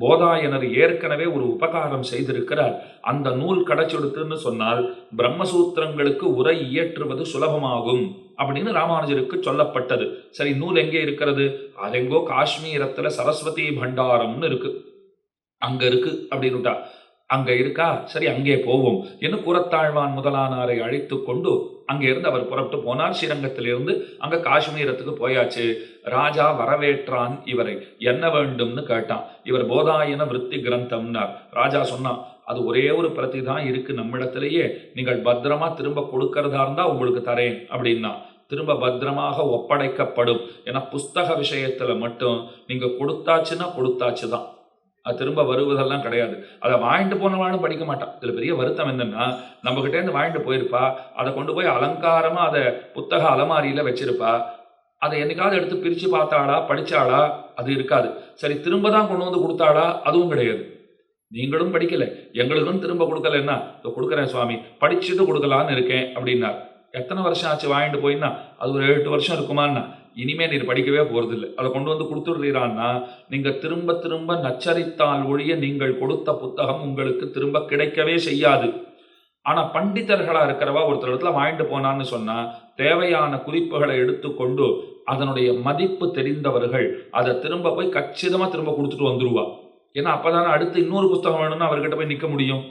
போதாயனர் ஏற்கனவே ஒரு உபகாரம் செய்திருக்கிறார். அந்த நூல் கிடைச்செடுத்துன்னு சொன்னால் பிரம்மசூத்திரங்களுக்கு உரை இயற்றுவது சுலபமாகும் அப்படின்னு ராமானுஜருக்கு சொல்லப்பட்டது. சரி நூல் எங்கே இருக்கிறது? அதெங்கோ காஷ்மீரத்துல சரஸ்வதி பண்டாரம்னு இருக்கு. அங்க இருக்கு அப்படின்னுட்டா. அங்க இருக்கா? சரி அங்கே போவோம் என்று கூறத்தாழ்வான் முதலானாரை அழைத்து கொண்டு அங்கே இருந்து அவர் புறப்பட்டு போனார். ஸ்ரீரங்கத்திலிருந்து அங்க காஷ்மீரத்துக்கு போயாச்சு. ராஜா வரவேற்றான் இவரை. என்ன வேண்டும்னு கேட்டான். இவர் போதாயன விருத்தி கிரந்தம்னார். ராஜா சொன்னான் அது ஒரே ஒரு பிரதி தான் இருக்கு நம்மிடத்திலேயே. நீங்கள் பத்திரமா திரும்ப கொடுக்கறதா இருந்தா உங்களுக்கு தரேன் அப்படின்னா திரும்ப பத்திரமாக ஒப்படைக்கப்படும். ஏன்னா புஸ்தக விஷயத்துல மட்டும் நீங்க கொடுத்தாச்சுன்னா கொடுத்தாச்சு தான் அது திரும்ப வருவதெல்லாம் கிடையாது. அதை வாங்கிட்டு போனவாலும் படிக்க மாட்டான் இதில் பெரிய வருத்தம் என்னென்னா நம்ம இருந்து வாங்கிட்டு போயிருப்பா அதை கொண்டு போய் அலங்காரமாக அதை புத்தக அலமாரியில் வச்சிருப்பா. அதை என்னைக்காவது எடுத்து பிரித்து பார்த்தாளா படித்தாளா அது இருக்காது. சரி திரும்ப தான் கொண்டு வந்து கொடுத்தாளா அதுவும் கிடையாது. நீங்களும் படிக்கலை. எங்களுக்கும் திரும்ப கொடுக்கலன்னா இதோ கொடுக்குறேன் சுவாமி படிச்சுட்டு கொடுக்கலான்னு இருக்கேன் அப்படின்னார். எத்தனை வருஷம் ஆச்சு வாங்கிட்டு போயின்னா? அது ஒரு எட்டு வருஷம் இருக்குமான்னா? இனிமே நீர் படிக்கவே போறதில்லை. அதை கொண்டு வந்து கொடுத்துடுறீரான்னா நீங்க திரும்ப திரும்ப நச்சரித்தால் ஒழிய நீங்கள் கொடுத்த புத்தகம் உங்களுக்கு திரும்ப கிடைக்கவே செய்யாது. ஆனா பண்டிதர்களா இருக்கிறவா ஒருத்தர் இடத்துல வாங்கிட்டு போனான்னு சொன்னா தேவையான குறிப்புகளை எடுத்துக்கொண்டு அதனுடைய மதிப்பு தெரிந்தவர்கள் அதை திரும்ப போய் கச்சிதமா திரும்ப கொடுத்துட்டு வந்துருவா. ஏன்னா அப்பதானே அடுத்து இன்னொரு புத்தகம் வேணும்னா அவர்கிட்ட போய் நிக்க முடியும்.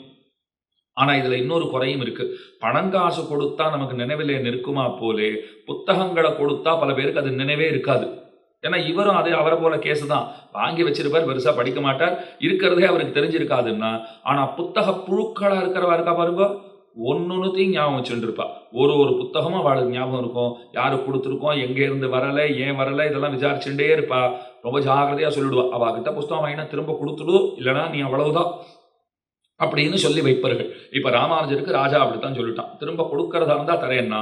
ஆனா இதுல இன்னொரு குறையும் இருக்கு. பணங்காசு கொடுத்தா நமக்கு நினைவிலே நிற்குமா போலே புத்தகங்களை கொடுத்தா பல பேருக்கு அது நினைவே இருக்காது. ஏன்னா இவரும் அதே அவரை போல கேஸ் தான். வாங்கி வச்சிருப்பார் பெருசா படிக்க மாட்டார். இருக்கிறதே அவருக்கு தெரிஞ்சிருக்காதுன்னா ஆனா புத்தக புழுக்களா இருக்கிறவா இருக்கா பாருங்க ஒன்னொன்னுத்தையும் ஞாபகம் வச்சுருப்பா ஒரு ஒரு புத்தகமும் அவளுக்கு ஞாபகம் இருக்கும். யாரு கொடுத்துருக்கோம் எங்க இருந்து வரல ஏன் வரல இதெல்லாம் விசாரிச்சுட்டே இருப்பா. ரொம்ப ஜாகிரதையா சொல்லிடுவா. அவ கிட்ட புஸ்தகம் வாங்கினா திரும்ப கொடுத்துடு இல்லைன்னா நீ அவ்வளவுதான். அப்படின்னு சொல்லி வைப்பார்கள். இப்போ ராமானுஜருக்கு ராஜா அப்படித்தான் சொல்லிட்டான். திரும்ப கொடுக்கறதா இருந்தால் தரேன்னா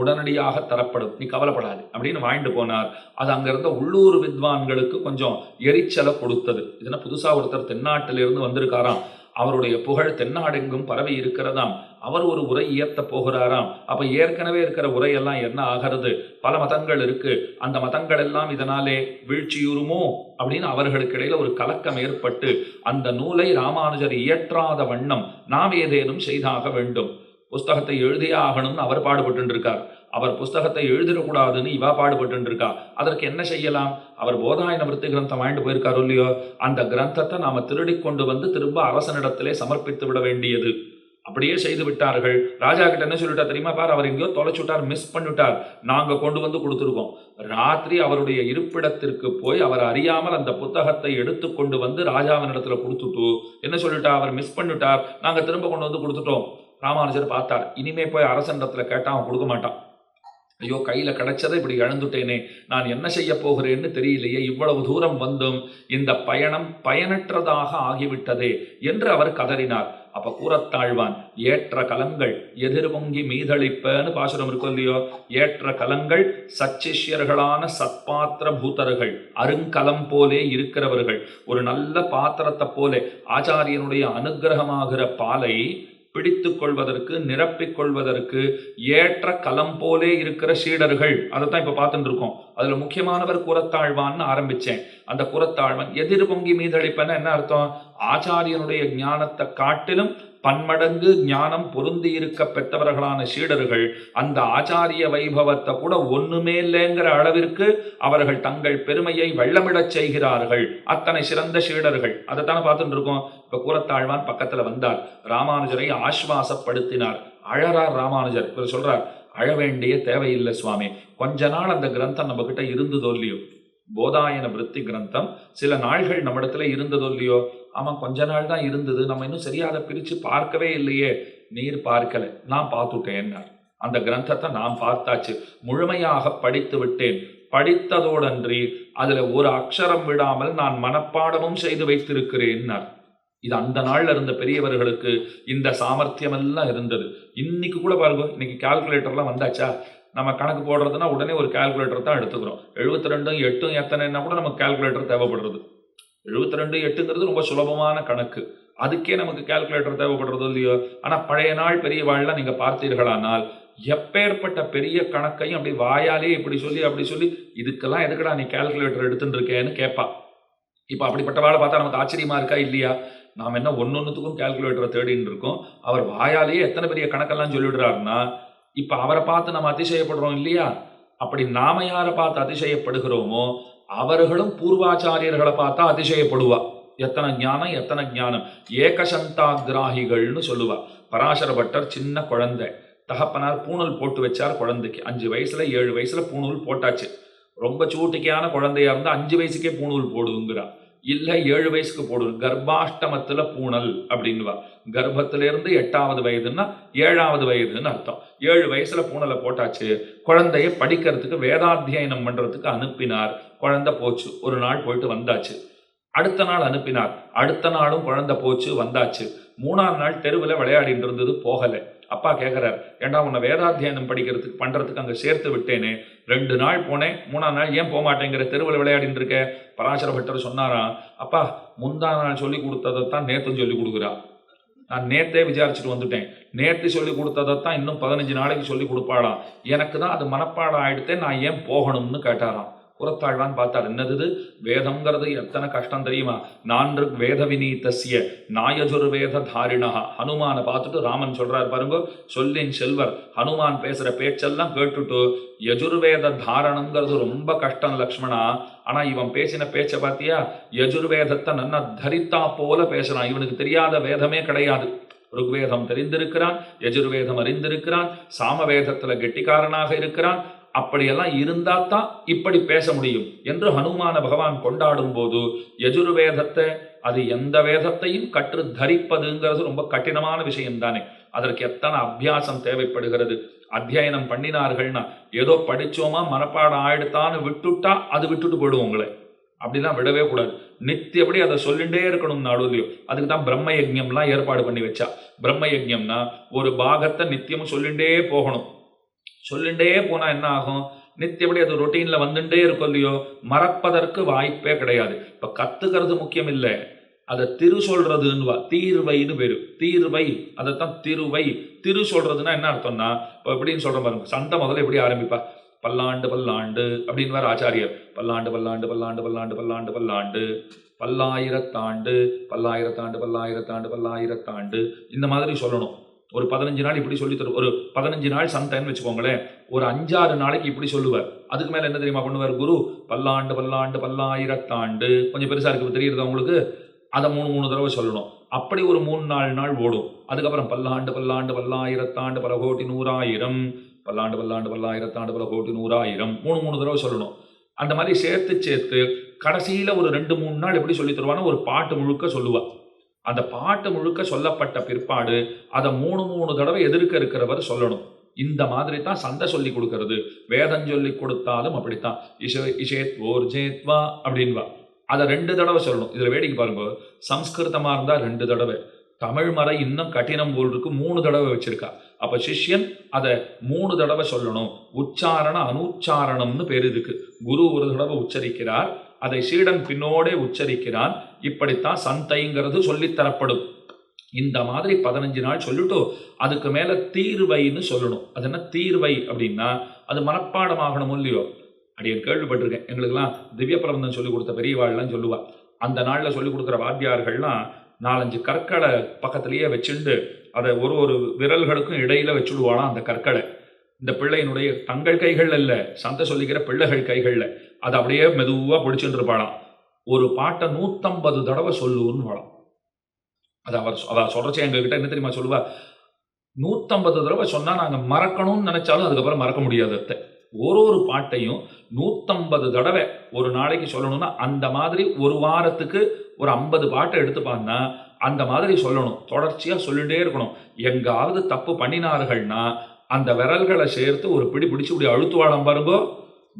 உடனடியாக தரப்படும். நீ கவலைப்படாது அப்படின்னு வாங்கிட்டு போனார். அது அங்கிருந்த உள்ளூர் வித்வான்களுக்கு கொஞ்சம் எரிச்சலை கொடுத்தது. இதுனா புதுசாக ஒருத்தர் தென்னாட்டிலிருந்து வந்திருக்காராம். அவருடைய புகழ் தென்னாடெங்கும் பரவி இருக்கிறதாம். அவர் ஒரு உரை இயத்த போகிறாராம். அப்ப ஏற்கனவே இருக்கிற உரையெல்லாம் என்ன ஆகிறது? பல மதங்கள் இருக்கு. அந்த மதங்கள் எல்லாம் இதனாலே வீழ்ச்சியுறுமோ? அப்படின்னு அவர்களுக்கு இடையில ஒரு கலக்கம் ஏற்பட்டு அந்த நூலை ராமானுஜர் இயற்றாத வண்ணம் நாம் ஏதேனும் செய்தாக வேண்டும். புஸ்தகத்தை எழுதியே ஆகணும்னு அவர் பாடுபட்டு இருக்கார் அவர் புஸ்தகத்தை எழுதிடக்கூடாதுன்னு இவா பாடுபட்டு இருக்கா அதற்கு என்ன செய்யலாம்? அவர் போதாயன விருத்தி கிரந்தம் வாங்கிட்டு போயிருக்காரோ இல்லையோ? அந்த கிரந்தத்தை நாம திருடி கொண்டு வந்து திரும்ப அரசனிடத்திலே சமர்ப்பித்து விட வேண்டியது. அப்படியே செய்து விட்டார்கள். ராஜா கிட்ட என்ன சொல்லிட்டா தெரியுமா பார்? அவர் எங்கேயோ தொலைச்சுட்டார் மிஸ் பண்ணிவிட்டார் நாங்கள் கொண்டு வந்து கொடுத்துருக்கோம். ராத்திரி அவருடைய இருப்பிடத்திற்கு போய் அவர் அறியாமல் அந்த புத்தகத்தை எடுத்து கொண்டு வந்து ராஜாவின் இடத்துல கொடுத்துட்டு என்ன சொல்லிட்டா? அவர் மிஸ் பண்ணிட்டார். நாங்கள் திரும்ப கொண்டு வந்து கொடுத்துட்டோம். ராமானுஜர் பார்த்தார். இனிமே போய் அரசனிடத்துல கேட்டால் அவன் கொடுக்க மாட்டான். ஐயோ கையில் கிடைச்சதை இப்படி இழந்துட்டேனே நான் என்ன செய்ய போகிறேன்னு தெரியலையே இவ்வளவு தூரம் வந்தும் இந்த பயணம் பயனற்றதாக ஆகிவிட்டதே என்று அவர் கதறினார். அப்ப கூறத்தாழ்வான் ஏற்ற கலங்கள் எதிர்பொங்கி மீதளிப்பன்னு பாசுரம் இருக்கும் இல்லையோ? ஏற்ற கலங்கள் சச்சிஷ்யர்களான சத்பாத்திர பூத்தர்கள் அருங்கலம் போலே இருக்கிறவர்கள். ஒரு நல்ல பாத்திரத்தை போலே ஆச்சாரியனுடைய அனுகிரகமாகிற பாலை பிடித்து கொள்வதற்கு நிரப்பிக் கொள்வதற்கு ஏற்ற களம் போலே இருக்கிற சீடர்கள். அதைத்தான் இப்ப பார்த்துட்டு இருக்கோம் அதுல முக்கியமானவர் குரத்தாழ்வான்னு ஆரம்பிச்சேன். அந்த குரத்தாழ்வன் எதிர் பொங்கி மீதளிப்பன என்ன அர்த்தம்? ஆச்சாரியனுடைய ஞானத்தை காட்டிலும் பன்மடங்கு ஞானம் பொருந்தி இருக்க பெற்றவர்களான சீடர்கள் அந்த ஆச்சாரிய வைபவத்தை கூட ஒண்ணுமே இல்லைங்கிற அளவிற்கு அவர்கள் தங்கள் பெருமையை வெள்ளமிடச் செய்கிறார்கள். அத்தனை சிறந்த சீடர்கள். அதைத்தானே பார்த்துட்டு இருக்கோம் இப்ப கூறத்தாழ்வான் பக்கத்துல வந்தார். ராமானுஜரை ஆஸ்வாசப்படுத்தினார். அழறார் ராமானுஜர். இவர் சொல்றார் அழ வேண்டிய தேவையில்லை சுவாமி. கொஞ்ச நாள் அந்த கிரந்தம் நம்ம கிட்ட இருந்ததோ இல்லையோ? போதாயன விருத்தி கிரந்தம். சில நாள்கள் நம்மிடத்துல இருந்ததோ இல்லையோ? ஆமாம் கொஞ்ச நாள் தான் இருந்தது. நம்ம இன்னும் சரியா அதை பிரித்து பார்க்கவே இல்லையே. நீர் பார்க்கலை. நான் பார்த்துட்டேன்னார் அந்த கிரந்தத்தை நான் பார்த்தாச்சு. முழுமையாக படித்து விட்டேன். படித்ததோடன்றி அதில் ஒரு அக்ஷரம் விடாமல் நான் மனப்பாடமும் செய்து வைத்திருக்கிறேன்னார் இது அந்த நாளில் இருந்த பெரியவர்களுக்கு இந்த சாமர்த்தியம் எல்லாம் இருந்தது. இன்னைக்கு கூட பாருங்க இன்னைக்கு கால்குலேட்டர்லாம் வந்தாச்சா? நம்ம கணக்கு போடுறதுன்னா உடனே ஒரு கால்குலேட்டர் தான் எடுத்துக்கிறோம். எழுபத்தி ரெண்டும் எட்டும் எத்தனைன்னா கூட நமக்கு கால்குலேட்டர் தேவைப்படுறது. எழுபத்தி ரெண்டு எட்டுங்கிறது ரொம்ப சுலபமான கணக்கு. அதுக்கே நமக்கு கால்குலேட்டர் தேவைப்படுறதோ இல்லையோ? ஆனால் பழைய நாள் பெரிய பெரியவாள்லாம் நீங்கள் பார்த்தீர்களானால் எப்பேற்பட்ட பெரிய கணக்கையும் அப்படி வாயாலே இப்படி சொல்லி அப்படி சொல்லி இதுக்கெல்லாம் எதுக்குடா நீ கால்குலேட்டர் எடுத்துட்டு இருக்கேன்னு கேட்பா இப்போ அப்படிப்பட்ட வேலை பார்த்தா நமக்கு ஆச்சரியமா இருக்கா இல்லையா? நாம் என்ன ஒன்று ஒன்றுத்துக்கும் கால்குலேட்டரை தேடின்னு இருக்கோம் அவர் வாயாலேயே எத்தனை பெரிய கணக்கெல்லாம் சொல்லிவிடுறாருன்னா இப்போ அவரை பார்த்து நம்ம அதிசயப்படுறோம் இல்லையா? அப்படி நாம யாரை பார்த்து அதிசயப்படுகிறோமோ அவர்களும் பூர்வாச்சாரியர்களை பார்த்தா அதிசயப்படுவா. எத்தனை ஞானம் எத்தனை ஞானம். ஏகசந்தாகிராகிகள்னு சொல்லுவா. பராசர பட்டர் சின்ன குழந்தை. தகப்பனார் பூணூல் போட்டு வச்சார் குழந்தைக்கு. அஞ்சு வயசுல ஏழு வயசுல பூணூல் போட்டாச்சு. ரொம்ப சூட்டிக்கையான குழந்தையா இருந்தால் அஞ்சு வயசுக்கே பூணூல் போடுங்கிறா. இல்லை ஏழு வயசுக்கு போடும் கர்ப்பாஷ்டமத்தில் பூணல் அப்படின்னுவா. கர்ப்பத்திலேருந்து எட்டாவது வயதுன்னா ஏழாவது வயதுன்னு அர்த்தம். ஏழு வயசில் பூணலை போட்டாச்சு. குழந்தைய படிக்கிறதுக்கு வேதாத்தியனம் பண்ணுறதுக்கு அனுப்பினார். குழந்தை போச்சு. ஒரு நாள் போயிட்டு வந்தாச்சு. அடுத்த நாள் அனுப்பினார். அடுத்த நாளும் குழந்தை போச்சு வந்தாச்சு. மூணாம் நாள் தெருவில் விளையாடிட்டு இருந்தது போகலை. அப்பா கேட்குறார் ஏண்டா உன்னை வேதாத்தியானம் படிக்கிறதுக்கு பண்ணுறதுக்கு அங்கே சேர்த்து விட்டேனே? ரெண்டு நாள் போனேன் மூணாம் நாள் ஏன் போக மாட்டேங்கிற தெருவில் விளையாடிட்டு இருக்க? பராசர பட்டர் சொன்னாராம் அப்பா முந்தா நாள் சொல்லி கொடுத்ததைத்தான் நேற்று சொல்லி கொடுக்குறா. நான் நேத்தே விசாரிச்சுட்டு வந்துட்டேன். நேற்று சொல்லி கொடுத்ததைத்தான் இன்னும் பதினஞ்சு நாளைக்கு சொல்லி கொடுப்பாளாம். எனக்கு தான் அது மனப்பாடம் ஆகிடுத்தே நான் ஏன் போகணும்னு கேட்டாராம். புறத்தாழ்வான் பார்த்தார். என்னது வேதம்ங்கிறது எத்தனை கஷ்டம் தெரியுமா? நான்கு வேத வினீதஸ்ய நாயஜுர்வேத தாரிணா ஹனுமானை பார்த்துட்டு ராமன் சொல்றார் பாருங்க சொல்லின் செல்வர் ஹனுமான் பேசுற பேச்செல்லாம் கேட்டுட்டு யஜுர்வேத தாரணம்ங்கிறது ரொம்ப கஷ்டம் லக்ஷ்மணா. ஆனா இவன் பேசின பேச்சை பார்த்தியா? யஜுர்வேதத்தை நன்னா தரித்தா போல பேசுறான். இவனுக்கு தெரியாத வேதமே கிடையாது. ருக்வேதம் தெரிந்திருக்கிறான் யஜுர்வேதம் அறிந்திருக்கிறான் சாமவேதத்துல கெட்டிக்காரனாக இருக்கிறான் அப்படியெல்லாம் இருந்தா தான் இப்படி பேச முடியும் என்று ஹனுமான பகவான் கொண்டாடும் போது யஜுர்வேதத்தை அது எந்த வேதத்தையும் கற்று தரிப்பதுங்கிறது ரொம்ப கடினமான விஷயம் தானே. அதற்கு எத்தனை அபியாசம் தேவைப்படுகிறது? அத்தியனம் பண்ணினார்கள்னா ஏதோ படிச்சோமா மனப்பாடம் ஆயிடுத்தான்னு விட்டுட்டா அது விட்டுட்டு போயிடும் உங்களை. அப்படிலாம் விடவே கூடாது. நித்தியப்படி அதை சொல்லிகிட்டே இருக்கணும் நடுவுலையும் அதுக்கு தான் பிரம்ம யஜ்யம்லாம் ஏற்பாடு பண்ணி வச்சா. பிரம்ம யஜ்யம்னா ஒரு பாகத்தை நித்தியமும் சொல்லிகிட்டே போகணும். சொல்லிண்டே போனால் என்ன ஆகும்? நித்தியபடி அது ரொட்டீனில் வந்துட்டே இருக்கும் இல்லையோ? மறப்பதற்கு வாய்ப்பே கிடையாது. இப்போ கற்றுக்கிறது முக்கியம் இல்லை அதை திரு சொல்றதுன்னு வா தீர்வைன்னு பேரு. தீர்வை அதைத்தான் திருவை. திரு சொல்றதுன்னா என்ன அர்த்தம்னா இப்போ எப்படின்னு சொல்ற பாருங்க. சண்டை முதல்ல எப்படி ஆரம்பிப்பா? பல்லாண்டு பல்லாண்டு அப்படின்னு வேற ஆச்சாரியர். பல்லாண்டு பல்லாண்டு பல்லாண்டு பல்லாண்டு பல்லாண்டு பல்லாண்டு. பல்லாயிரத்தாண்டு பல்லாயிரத்தாண்டு பல்லாயிரத்தாண்டு பல்லாயிரத்தாண்டு. இந்த மாதிரி சொல்லணும். ஒரு பதினஞ்சு நாள் இப்படி சொல்லி தரும் ஒரு பதினஞ்சு நாள் சந்தைன்னு வச்சுக்கோங்களேன். ஒரு அஞ்சாறு நாளைக்கு இப்படி சொல்லுவார். அதுக்கு மேலே என்ன தெரியுமா பண்ணுவார் குரு? பல்லாண்டு பல்லாண்டு பல்லாயிரத்தாண்டு. கொஞ்சம் பெருசாக இருக்கு தெரியுறது அவங்களுக்கு அதை மூணு மூணு தடவை சொல்லணும். அப்படி ஒரு மூணு நாலு நாள் ஓடும். அதுக்கப்புறம் பல்லாண்டு பல்லாண்டு பல்லாயிரத்தாண்டு பல கோட்டி நூறாயிரம். பல்லாண்டு பல்லாண்டு பல்லாயிரத்தாண்டு பல கோட்டி நூறாயிரம். மூணு மூணு தடவை சொல்லணும். அந்த மாதிரி சேர்த்து சேர்த்து கடைசியில் ஒரு ரெண்டு மூணு நாள் எப்படி சொல்லி தருவான்னு ஒரு பாட்டு முழுக்க சொல்லுவாள் அந்த பாட்டு முழுக்க சொல்லப்பட்ட பிற்பாடு அதை மூணு மூணு தடவை எதிர்க்க இருக்கிறவர் சொல்லணும். இந்த மாதிரி தான் சண்டை சொல்லி கொடுக்கறது. வேதம் சொல்லி கொடுத்தாலும் அப்படித்தான். இஷ இஷேத் ஓர் ஜேத்வா அப்படின்வா அதை ரெண்டு தடவை சொல்லணும். இதில் வேடிக்கை பாருங்க. சம்ஸ்கிருதமாக இருந்தால் ரெண்டு தடவை. தமிழ் மறை இன்னும் கடினம் போல் இருக்கு. மூணு தடவை வச்சிருக்கா. அப்போ சிஷ்யன் அதை மூணு தடவை சொல்லணும். உச்சாரண அனுச்சாரணம்னு பேர் இதுக்கு குரு ஒரு தடவை உச்சரிக்கிறார். அதை சீடன் பின்னோடே உச்சரிக்கிறான். இப்படித்தான் சந்தைங்கிறது சொல்லித்தரப்படும். இந்த மாதிரி பதினஞ்சு நாள் சொல்லிட்டு அதுக்கு மேல தீர்வைன்னு சொல்லணும். அது என்ன தீர்வை அப்படின்னா அது மனப்பாடமாகணும் இல்லையோ? அப்படியே கேள்விப்பட்டிருக்கேன். எங்களுக்கெல்லாம் திவ்ய பிரபந்தம் சொல்லி கொடுத்த பெரியவாள்லாம் சொல்லுவா. அந்த நாளில் சொல்லி கொடுக்குற வாத்தியார்கள்லாம் நாலஞ்சு கற்களை பக்கத்திலேயே வச்சுண்டு அதை ஒரு ஒரு விரல்களுக்கும் இடையில வச்சுடுவானா அந்த கற்களை. இந்த பிள்ளையினுடைய தங்கள் கைகள் அல்ல சந்தை சொல்லிக்கிற பிள்ளைகள் கைகளில். அதை அப்படியே மெதுவாக பிடிச்சுட்டு இருப்பாளாம் ஒரு பாட்டை நூற்றம்பது தடவை சொல்லுன்னு வாழாம் அதை அவர் அதை சொல்கிறச்சே எங்ககிட்ட என்ன தெரியுமா சொல்லுவா? நூற்றம்பது தடவை சொன்னால் நாங்கள் மறக்கணும்னு நினச்சாலும் அதுக்கப்புறம் மறக்க முடியாது. அத்தை ஒரு ஒரு பாட்டையும் நூற்றம்பது தடவை ஒரு நாளைக்கு சொல்லணும்னா அந்த மாதிரி ஒரு வாரத்துக்கு ஒரு ஐம்பது பாட்டை எடுத்துப்பான்னா அந்த மாதிரி சொல்லணும். தொடர்ச்சியாக சொல்லிகிட்டே இருக்கணும். எங்காவது தப்பு பண்ணினார்கள்னா அந்த விரல்களை சேர்த்து ஒரு பிடி பிடிச்சி இப்படி அழுத்துவாடம் பாருங்கோ.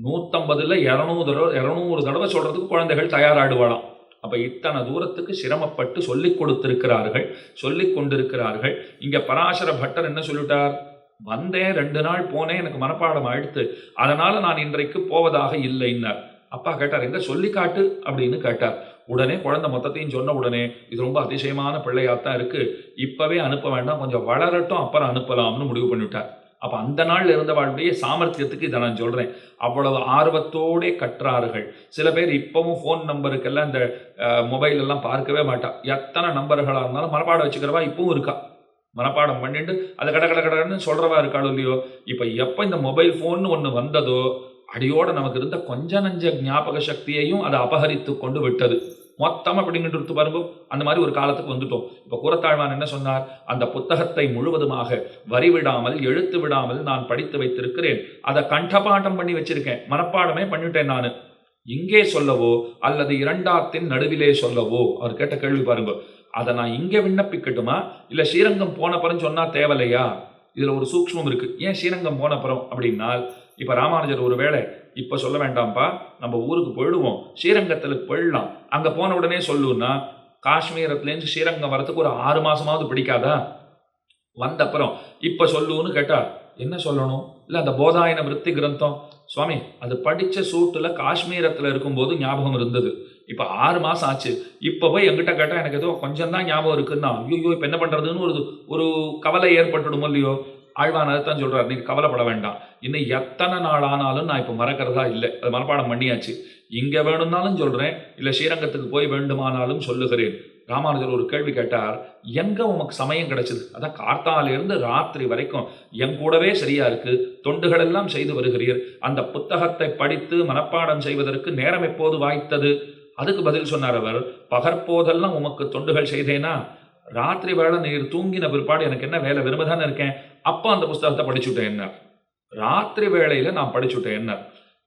நூற்றம்பதில் இரநூறு தடவை இரநூறு தடவை சொல்கிறதுக்கு குழந்தைகள் தயாராடுவாளாம் அப்போ இத்தனை தூரத்துக்கு சிரமப்பட்டு சொல்லிக் கொடுத்திருக்கிறார்கள் சொல்லிக் கொண்டிருக்கிறார்கள். இங்கே பராசர பட்டர் என்ன சொல்லிட்டார்? வந்தேன் ரெண்டு நாள் போனேன் எனக்கு மனப்பாடம் ஆயிடுத்து. அதனால் நான் இன்றைக்கு போவதாக இல்லைன்னார் அப்பா கேட்டார் எங்கே சொல்லி காட்டு? அப்படின்னு கேட்டார். உடனே குழந்தை மொத்தத்தையும் சொன்ன உடனே இது ரொம்ப அதிசயமான பிள்ளையாக தான் இருக்குது இப்போவே அனுப்ப வேண்டாம் கொஞ்சம் வளரட்டும் அப்புறம் அனுப்பலாம்னு முடிவு பண்ணிவிட்டார். அப்போ அந்த நாள் இருந்தவாளுடைய சாமர்த்தியத்துக்கு இதை நான் சொல்கிறேன் அவ்வளவு ஆர்வத்தோடே கற்றார்கள். சில பேர் இப்பவும் ஃபோன் நம்பருக்கெல்லாம் இந்த மொபைல் எல்லாம் பார்க்கவே மாட்டா. எத்தனை நம்பர்களாக இருந்தாலும் மனப்பாடம் வச்சுக்கிறவா இப்பவும் இருக்கா? மனப்பாடம் பண்ணிட்டு அதை கட கட கடன்னு சொல்கிறவா இருக்காளோ இல்லையோ? இப்போ எப்போ இந்த மொபைல் ஃபோன் ஒன்று வந்ததோ அடியோடு நமக்கு இருந்த கொஞ்ச நஞ்ச ஞாபக சக்தியையும் அதை அபகரித்து கொண்டு விட்டது. மொத்தம் அப்படிங்கிட்டு பாருங்க. அந்த மாதிரி ஒரு காலத்துக்கு வந்துட்டோம். இப்போ கூறத்தாழ்வான் என்ன சொன்னார்? அந்த புத்தகத்தை முழுவதுமாக வரி விடாமல் எழுத்து விடாமல் நான் படித்து வைத்திருக்கிறேன். அதை கண்டபாட்டம் பண்ணி வச்சிருக்கேன். மனப்பாடமே பண்ணிட்டேன் நான். இங்கே சொல்லவோ அல்லது இரண்டாத்தின் நடுவிலே சொல்லவோ? அவர் கேட்ட கேள்வி பாருங்க. அதை நான் இங்கே விண்ணப்பிக்கட்டுமா? இல்லை ஸ்ரீரங்கம் போன அப்புறம் சொன்னால் தேவலையா இதில் ஒரு சூக்ஷ்மம் இருக்குது ஏன் ஸ்ரீரங்கம் போன அப்புறம்? அப்படின்னால் இப்போ ராமானுஜர் ஒரு வேளை இப்போ சொல்ல வேண்டாம்ப்பா நம்ம ஊருக்கு போயிடுவோம் ஸ்ரீரங்கத்தில் போயிடலாம். அங்கே போன உடனே சொல்லுன்னா காஷ்மீரத்துலேருந்து ஸ்ரீரங்கம் வரதுக்கு ஒரு ஆறு மாதமாவது பிடிக்காதா? வந்த அப்புறம் இப்போ சொல்லுன்னு கேட்டால் என்ன சொல்லணும்? இல்லை அந்த போதாயன விருத்தி கிரந்தம். சுவாமி அது படித்த சூட்டில் காஷ்மீரத்தில் இருக்கும்போது ஞாபகம் இருந்தது. இப்போ ஆறு மாதம் ஆச்சு. இப்போ போய் எங்கிட்ட கேட்டால் எனக்கு ஏதோ கொஞ்சம் தான் ஞாபகம் இருக்குன்னா ஐயோ இப்போ என்ன பண்ணுறதுன்னு ஒரு ஒரு கவலை ஏற்பட்டுடுமோ இல்லையோ? ஆழ்வான் அதைத்தான் சொல்கிறார் நீங்கள் கவலைப்பட வேண்டாம். இன்னும் எத்தனை நாள் ஆனாலும் நான் இப்போ மறக்கிறதா இல்லை. அது மனப்பாடம் பண்ணியாச்சு. இங்கே வேணும்னாலும் சொல்கிறேன் இல்லை ஸ்ரீரங்கத்துக்கு போய் வேண்டுமானாலும் சொல்லுகிறேன். ராமானுஜர் ஒரு கேள்வி கேட்டார். எங்கே உமக்கு சமயம் கிடைச்சது? அதான் கார்த்தாலேருந்து ராத்திரி வரைக்கும் என் கூடவே சரியாக இருக்குது தொண்டுகளெல்லாம் செய்து வருகிறீர். அந்த புத்தகத்தை படித்து மனப்பாடம் செய்வதற்கு நேரம் எப்போது வாய்த்தது? அதுக்கு பதில் சொன்னார் அவர். பகற்போதெல்லாம் உமக்கு தொண்டுகள் செய்தேனா? ராத்திரி வேலை நீர் தூங்கின பிற்பாடு எனக்கு என்ன வேலை? விரும்பதானே இருக்கேன்? அப்போ அந்த புஸ்தகத்தை படிச்சுட்டேன் என்ன ராத்திரி வேளையில நான் படிச்சுட்டேன் என்ன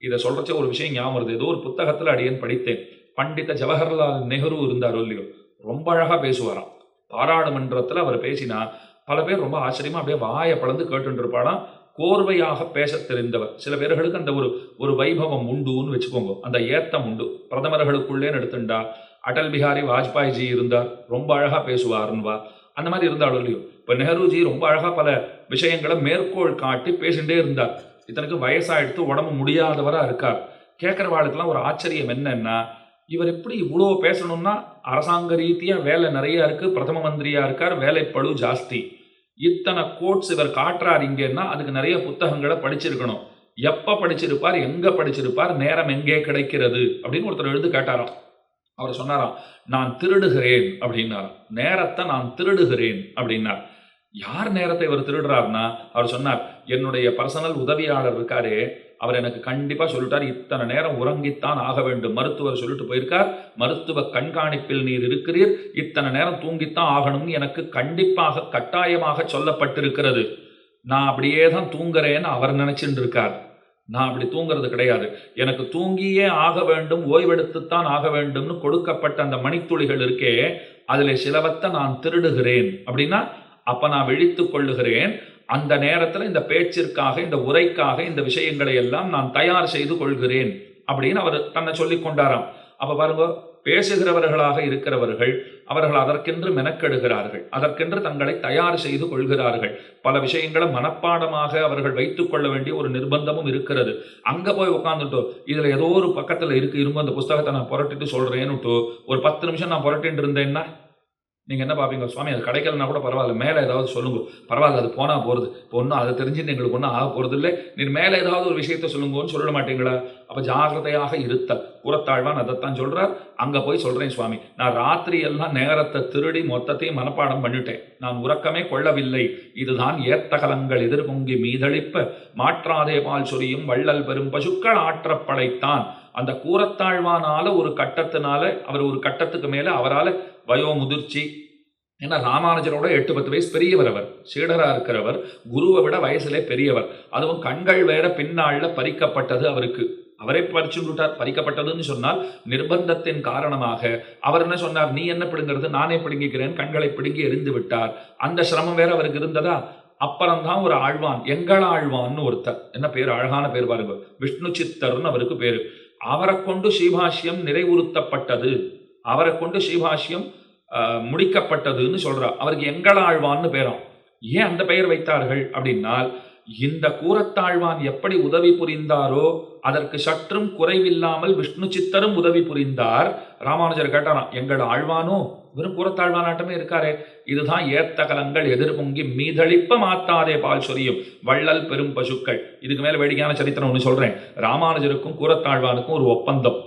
இதை சொல்றச்ச ஒரு விஷயம் ஞாபகம் வருது. ஏதோ ஒரு புத்தகத்துல அடியேன் படித்தேன். பண்டித ஜவஹர்லால் நெஹ்ரு இருந்தாரோ இல்லையோ ரொம்ப அழகா பேசுவாராம். பாராளுமன்றத்துல அவர் பேசினா பல பேர் ரொம்ப ஆச்சரியமா அப்படியே வாயை பழந்து கேட்டுட்டு கோர்வையாக பேச தெரிந்தவர். சில பேர்களுக்கு அந்த ஒரு ஒரு வைபவம் உண்டுன்னு வச்சுக்கோங்க. அந்த ஏத்தம் உண்டு. பிரதமர்களுக்குள்ளே எடுத்துண்டா அடல் பிஹாரி வாஜ்பாய்ஜி இருந்தார். ரொம்ப அழகா பேசுவாருன்னுவா. அந்த மாதிரி இருந்தாலும் இல்லையோ. இப்போ நெஹ்ருஜி ரொம்ப அழகாக பல விஷயங்களை மேற்கோள் காட்டி பேசிகிட்டே இருந்தார். இத்தனைக்கு வயசாகிடுத்து உடம்பு முடியாதவராக இருக்கார். கேட்குறவாளுக்கெல்லாம் ஒரு ஆச்சரியம் என்னன்னா இவர் எப்படி இவ்வளோ பேசணும்னா அரசாங்க ரீதியாக வேலை நிறையா இருக்குது பிரதம மந்திரியாக இருக்கார் வேலைப்பழு ஜாஸ்தி. இத்தனை கோட்ஸ் இவர் காட்டுறார் இங்கேன்னா அதுக்கு நிறைய புத்தகங்களை படிச்சிருக்கணும். எப்போ படிச்சிருப்பார் எங்கே படிச்சிருப்பார் நேரம் எங்கே கிடைக்கிறது அப்படின்னு ஒருத்தர் எழுந்து கேட்டாராம். அவர் சொன்னாராம் நான் திருடுகிறேன் அப்படின்னார். நேரத்தை நான் திருடுகிறேன் அப்படின்னார். யார் நேரத்தை இவர் திருடுறாருன்னா அவர் சொன்னார் என்னுடைய பர்சனல் உதவியாளர் இருக்காரே அவர் எனக்கு கண்டிப்பாக சொல்லிட்டார் இத்தனை நேரம் உறங்கித்தான் ஆக வேண்டும். மருத்துவர் சொல்லிட்டு போயிருக்கார் மருத்துவ கண்காணிப்பில் நீர் இருக்கிறீர் இத்தனை நேரம் தூங்கித்தான் ஆகணும்னு எனக்கு கண்டிப்பாக கட்டாயமாக சொல்லப்பட்டிருக்கிறது. நான் அப்படியே தான் தூங்குறேன்னு அவர் நினைச்சுட்டு இருக்கார் நான் அப்படி தூங்குறது கிடையாது. எனக்கு தூங்கியே ஆக வேண்டும் ஓய்வெடுத்துத்தான் ஆக வேண்டும்னு கொடுக்கப்பட்ட அந்த மணித்துளிகள் இருக்கே அதில் சிலவத்தை நான் திருடுகிறேன். அப்படின்னா அப்போ நான் விழித்து கொள்ளுகிறேன். அந்த நேரத்தில் இந்த பேச்சிற்காக இந்த உரைக்காக இந்த விஷயங்களை எல்லாம் நான் தயார் செய்து கொள்கிறேன். அப்படின்னு அவர் தன்னை சொல்லி கொண்டாராம். அப்போ பாருங்க பேசுகிறவர்களாக இருக்கிறவர்கள் அவர்கள் அதற்கென்று மெனக்கெடுகிறார்கள். அதற்கென்று தங்களை தயார் செய்து கொள்கிறார்கள். பல விஷயங்களை மனப்பாடமாக அவர்கள் வைத்துக் கொள்ள வேண்டிய ஒரு நிர்பந்தமும் இருக்கிறது. அங்கே போய் உட்காந்துட்டோ இதில் ஏதோ ஒரு பக்கத்தில் இருக்கு இருங்க அந்த புஸ்தகத்தை நான் புரட்டிட்டு சொல்றேன்னுட்டு ஒரு பத்து நிமிஷம் நான் புரட்டிட்டு இருந்தேன்னா நீங்கள் என்ன பார்ப்பீங்க சுவாமி அது கிடைக்கலனா கூட பரவாயில்ல. மேலே ஏதாவது சொல்லுங்க. பரவாயில்ல அது போனால் போகிறது இப்போ ஒன்றும் அதை தெரிஞ்சுட்டு எங்களுக்கு ஒன்றும் ஆக போகிறது இல்லை. நீர் மேலே ஏதாவது ஒரு விஷயத்த சொல்லுங்கன்னு சொல்ல மாட்டீங்களா? அப்போ ஜாகிரதையாக இருத்த புறத்தாழ்வான் அதைத்தான் சொல்கிறார் அங்கே போய் சொல்கிறேன் சுவாமி. நான் ராத்திரி எல்லாம் நேரத்தை திருடி மொத்தத்தையும் மனப்பாடம் பண்ணிட்டேன். நான் உறக்கமே கொள்ளவில்லை. இதுதான் ஏத்தகலங்கள் எதிர்பொங்கி மீதளிப்ப. மாற்றாதே பால் சொரியும் வள்ளல் பெரும் பசுக்கள் ஆற்றப்படைத்தான். அந்த கூறத்தாழ்வானால ஒரு கட்டத்தினால அவர் ஒரு கட்டத்துக்கு மேல அவரால் வயோ முதிர்ச்சி ஏன்னா ராமானுஜரோட எட்டு பத்து வயசு பெரியவர் அவர். சீடரா இருக்கிறவர் குருவை விட வயசுல பெரியவர். அதுவும் கண்கள் வேற பின்னாள்ல பறிக்கப்பட்டது அவருக்கு. அவரே பறிச்சு விட்டார் பறிக்கப்பட்டதுன்னு சொன்னால் நிர்பந்தத்தின் காரணமாக. அவர் என்ன சொன்னார்? நீ என்ன பிடுங்கிறது? நானே பிடுங்கிக்கிறேன். கண்களை பிடுங்கி எரிந்து விட்டார். அந்த சிரமம் வேற அவருக்கு இருந்ததா? அப்புறம்தான் ஒரு ஆழ்வான் எங்கள் ஆழ்வான்னு ஒருத்தர். என்ன பேர்? அழகான பேர் பாருங்க. விஷ்ணு சித்தர்னு அவருக்கு பேரு. அவரை கொண்டு ஸ்ரீபாஷ்யம் நிறைவுறுத்தப்பட்டது. அவரை கொண்டு ஸ்ரீபாஷ்யம் முடிக்கப்பட்டதுன்னு சொல்றா அவருக்கு எங்களாழ்வான்னு பேரும். ஏன் அந்த பெயர் வைத்தார்கள்? அப்படின்னால் இந்த கூரத்தாழ்வான் எப்படி உதவி புரிந்தாரோ அதற்கு சற்றும் குறைவில்லாமல் விஷ்ணு சித்தரும் உதவி புரிந்தார். ராமானுஜர் கேட்டாராம் எங்கள் ஆழ்வானோ வெறும் கூரத்தாழ்வானாட்டமே இருக்காரே. இதுதான் ஏத்த கலங்கள் எதிர்பொங்கி மீதளிப்ப மாத்தாதே பால் சொரியும். வள்ளல் பெரும் பசுக்கள். இதுக்கு மேல வேடிக்கையான சரித்திரம் ஒன்று சொல்றேன். ராமானுஜருக்கும் கூரத்தாழ்வானுக்கும் ஒரு ஒப்பந்தம்.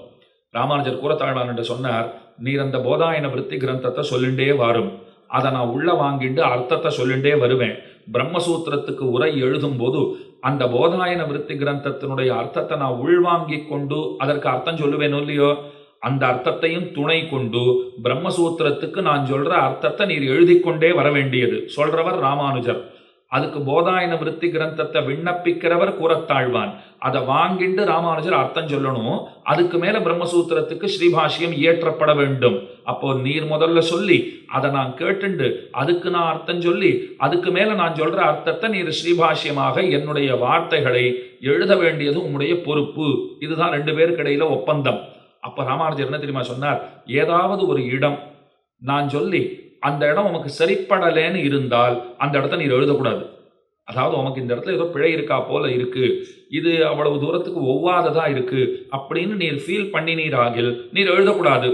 ராமானுஜர் கூரத்தாழ்வான் என்று சொன்னார் நீர் அந்த போதாயன விருத்தி கிரந்தத்தை சொல்லிண்டே வரும். அதை நான் உள்ள வாங்கிட்டு அர்த்தத்தை சொல்லிண்டே வருவேன். பிரம்மசூத்திரத்துக்கு உரை எழுதும் போது அந்த போதாயன விருத்தி கிரந்தத்தினுடைய அர்த்தத்தை நான் உள்வாங்கிக் கொண்டு அதற்கு அர்த்தம் சொல்லுவேனோ இல்லையோ? அந்த அர்த்தத்தையும் துணை கொண்டு பிரம்மசூத்திரத்துக்கு நான் சொல்ற அர்த்தத்தை நீர் எழுதி கொண்டே வர வேண்டியது. சொல்றவர் ராமானுஜர். அதுக்கு போதாயன விருத்தி கிரந்தத்தை விண்ணப்பிக்கிறவர் கூறத்தாழ்வான். அதை வாங்கிட்டு ராமானுஜர் அர்த்தம் சொல்லணும். அதுக்கு மேல பிரம்மசூத்திரத்துக்கு ஸ்ரீபாஷ்யம் இயற்றப்பட வேண்டும். அப்போ நீர் முதல்ல சொல்லி அதை நான் கேட்டுண்டு அதுக்கு நான் அர்த்தம் சொல்லி அதுக்கு மேல நான் சொல்ற அர்த்தத்தை நீர் ஸ்ரீபாஷ்யமாக என்னுடைய வார்த்தைகளை எழுத வேண்டியது உங்களுடைய பொறுப்பு. இதுதான் ரெண்டு பேருக்கு இடையில ஒப்பந்தம். அப்போ ராமானுஜர் என்ன தெரியுமா சொன்னார்? ஏதாவது ஒரு இடம் நான் சொல்லி அந்த இடம் உமக்கு சரிப்படலேன்னு இருந்தால் அந்த இடத்த நீர் எழுதக்கூடாது. அதாவது உமக்கு இந்த இடத்துல ஏதோ பிழை இருக்கா போல இருக்கு. இது அவ்வளவு தூரத்துக்கு ஒவ்வாததா இருக்கு. அப்படின்னு நீர் ஃபீல் பண்ணினீராகில் நீர் எழுதக்கூடாது.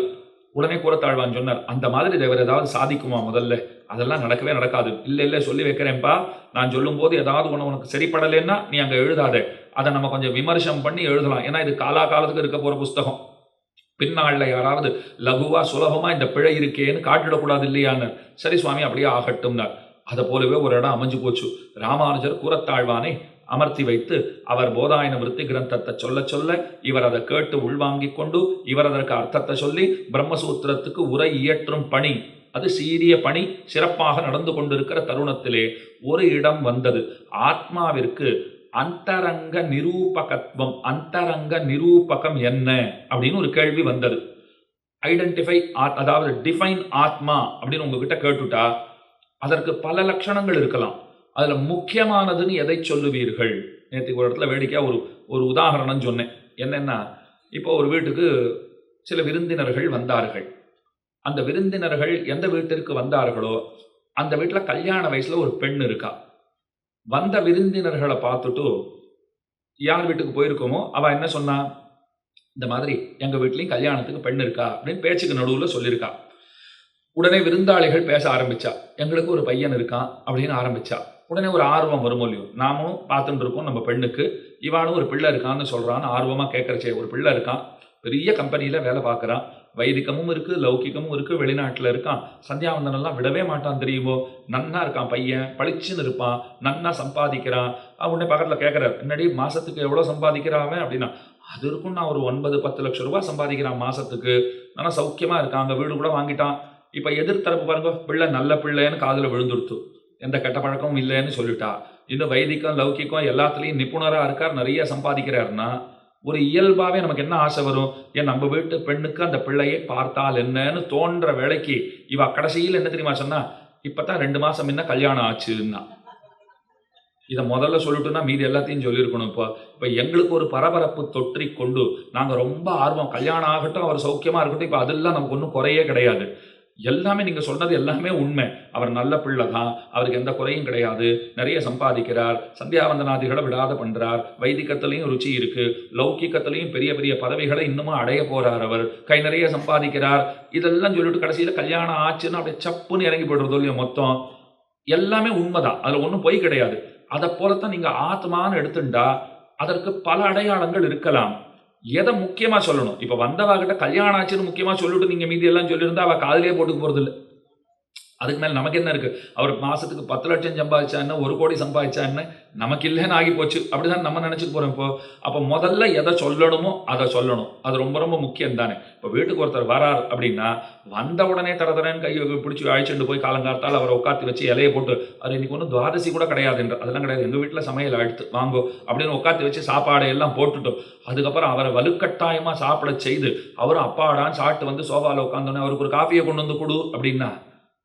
உடனே கூறத்தாழ்வான் சொன்னார் அந்த மாதிரி தேவர் ஏதாவது சாதிக்குமா முதல்ல? அதெல்லாம் நடக்கவே நடக்காது. இல்லை இல்லை சொல்லி வைக்கிறேன்ப்பா நான் சொல்லும்போது ஏதாவது ஒன்று உனக்கு சரிப்படலைன்னா நீ அங்கே எழுதாத. அதை நம்ம கொஞ்சம் விமர்சனம் பண்ணி எழுதலாம். ஏன்னா இது காலா காலத்துக்கு இருக்க போகிற புஸ்தகம். பின்னாளில் யாராவது லகுவா சுலபமாக இந்த பிழை இருக்கேன்னு காட்டிடக்கூடாது இல்லையான்னு சரி சுவாமி அப்படியே ஆகட்டும்னார் அதை போலவே ஒரு இடம் அமைஞ்சு போச்சு. ராமானுஜர் கூறத்தாழ்வானை அமர்த்தி வைத்து அவர் போதாயன விருத்தி கிரந்தத்தை சொல்ல சொல்ல இவர் அதை கேட்டு உள்வாங்கிக் கொண்டு இவர் அதற்கு அர்த்தத்தை சொல்லி பிரம்மசூத்திரத்துக்கு உரை இயற்றும் பணி. அது சீரிய பணி சிறப்பாக நடந்து கொண்டிருக்கிற தருணத்திலே ஒரு இடம் வந்தது. ஆத்மாவிற்கு அந்தரங்க நிரூபகத்துவம் அந்தரங்க நிரூபகம் என்ன? அப்படின்னு ஒரு கேள்வி வந்தது. ஐடென்டிஃபை அதாவது டிஃபைன் ஆத்மா அப்படின்னு உங்ககிட்ட கேட்டுட்டா அதற்கு பல லட்சணங்கள் இருக்கலாம். அதில் முக்கியமானதுன்னு எதை சொல்லுவீர்கள்? நேற்றுக்கு ஒரு இடத்துல வேடிக்கையாக ஒரு ஒரு உதாரணம் சொன்னேன். என்னென்னா இப்போ ஒரு வீட்டுக்கு சில விருந்தினர்கள் வந்தார்கள். அந்த விருந்தினர்கள் எந்த வீட்டிற்கு வந்தார்களோ அந்த வீட்டில் கல்யாண வயசில் ஒரு பெண் இருக்கா. வந்த விருந்தினர்களை பார்த்துட்டு யார் வீட்டுக்கு போயிருக்கோமோ அவ என்ன சொன்னா இந்த மாதிரி எங்க வீட்லயும் கல்யாணத்துக்கு பெண் இருக்கா? அப்படின்னு பேச்சுக்கு நடுவுல சொல்லியிருக்கா. உடனே விருந்தாளிகள் பேச ஆரம்பிச்சா எங்களுக்கு ஒரு பையன் இருக்கான் அப்படின்னு ஆரம்பிச்சா. உடனே ஒரு ஆர்வம் வரும் இல்லையோ நாமும் பார்த்துட்டு இருக்கோம் நம்ம பெண்ணுக்கு. இவானும் ஒரு பிள்ளை இருக்கான்னு சொல்றான்னு ஆர்வமா கேட்கறச்சே ஒரு பிள்ளை இருக்கான். பெரிய கம்பெனியில வேலை பார்க்கறான். வைதிகமும் இருக்கு லௌகிகமும் இருக்கு வெளிநாட்டில் இருக்கான். சந்தியாவந்தனெல்லாம் விடவே மாட்டான் தெரியுமோ? நன்னா இருக்கான் பையன் பளிச்சுன்னு இருப்பான் நன்னா சம்பாதிக்கிறான். அவனே உடனே கேட்குறாரு கேட்கறாரு என்னடி மாசத்துக்கு எவ்வளோ சம்பாதிக்கிறான் அப்படின்னா அது இருக்கும் நான் ஒரு ஒன்பது பத்து லட்சம் ரூபாய் சம்பாதிக்கிறான் மாசத்துக்கு. ஆனால் சௌக்கியமா இருக்கான் அங்கே வீடு கூட வாங்கிட்டான். இப்போ எதிர்த்தரப்பு பாருங்க பிள்ளை நல்ல பிள்ளைன்னு காதில் விழுந்துடுத்து எந்த கெட்ட பழக்கமும் இல்லைன்னு சொல்லிட்டா. இன்னும் வைதிகம் லௌகிக்கம் எல்லாத்துலேயும் நிபுணராக இருக்கார் நிறைய சம்பாதிக்கிறாருன்னா ஒரு இயல்பாகவே நமக்கு என்ன ஆசை வரும்? ஏன் நம்ம வீட்டு பெண்ணுக்கு அந்த பிள்ளையை பார்த்தால் என்னன்னு தோன்ற வேலைக்கு இவ கடைசியில் என்ன தெரியுமா சொன்னா இப்பதான் ரெண்டு மாசம் முன்ன கல்யாணம் ஆச்சுன்னா. இதை முதல்ல சொல்லிட்டுனா மீதி எல்லாத்தையும் சொல்லியிருக்கணும் இப்போ. இப்போ எங்களுக்கு ஒரு பரபரப்பு தொற்றி கொண்டு நாங்கள் ரொம்ப ஆர்வம். கல்யாணம் ஆகட்டும் அவர் சௌக்கியமாக இருக்கட்டும் இப்போ அதெல்லாம் நமக்கு ஒன்றும் குறையே கிடையாது. எல்லாமே நீங்க சொன்னது எல்லாமே உண்மை. அவர் நல்ல பிள்ளை தான். அவருக்கு எந்த குறையும் கிடையாது. நிறைய சம்பாதிக்கிறார். சந்தியாவந்தநாதிகளை விடாத பண்றார். வைதிகத்திலையும் ருச்சி இருக்கு. லௌகிக்கத்திலையும் பெரிய பெரிய பதவிகளை இன்னமும் அடைய போறார் அவர். கை நிறைய சம்பாதிக்கிறார். இதெல்லாம் சொல்லிட்டு கடைசியில கல்யாணம் ஆச்சுன்னு அப்படியே சப்புன்னு இறங்கி போடுறது இல்லையோ மொத்தம். எல்லாமே உண்மைதான். அதுல ஒன்றும் பொய் கிடையாது. அதை போலத்தான் நீங்க ஆத்மான்னு எடுத்துட்டா அதற்கு பல அடையாளங்கள் இருக்கலாம். எதை முக்கியமாக சொல்லணும்? இப்போ வந்தவா கிட்ட கல்யாணம் ஆச்சுன்னு முக்கியமாக சொல்லிட்டு நீங்கள் மீதி எல்லாம் சொல்லியிருந்தா அவள் காதலே போட்டுக்க போகிறது இல்லை அதுக்கு மேலே நமக்கு என்ன இருக்குது அவர் மாதத்துக்கு பத்து லட்சம் சம்பாதிச்சான்னு ஒரு கோடி சம்பாதிச்சான்னு நமக்கு இல்லைன்னு ஆகி போச்சு. அப்படிதான் நம்ம நினச்சிட்டு போகிறோம் இப்போ. அப்போ முதல்ல எதை சொல்லணுமோ அதை சொல்லணும். அது ரொம்ப ரொம்ப முக்கியம் தானே. இப்போ வீட்டுக்கு ஒருத்தர் வரார் அப்படின்னா வந்த உடனே தர கையை பிடிச்சி அழைச்சிட்டு போய் காலங்காத்தால் அவரை உட்காந்து வச்சு இலையை போட்டு அது இன்னைக்கு ஒன்றும் துவாதசி கூட கிடையாது என்று. அதெல்லாம் கிடையாது. எங்கள் வீட்டில் சமையல் அடுத்து வாங்கோ அப்படின்னு உட்காந்து வச்சு சாப்பாடை எல்லாம் போட்டுட்டோம். அதுக்கப்புறம் அவரை வலுக்கட்டாயமாக சாப்பிட செய்து அவரும் அப்பாடான்னு சாப்பிட்டு வந்து சோஃபாவில் உட்காந்தோன்னே அவருக்கு ஒரு காஃபியை கொண்டு வந்து கொடு அப்படின்னா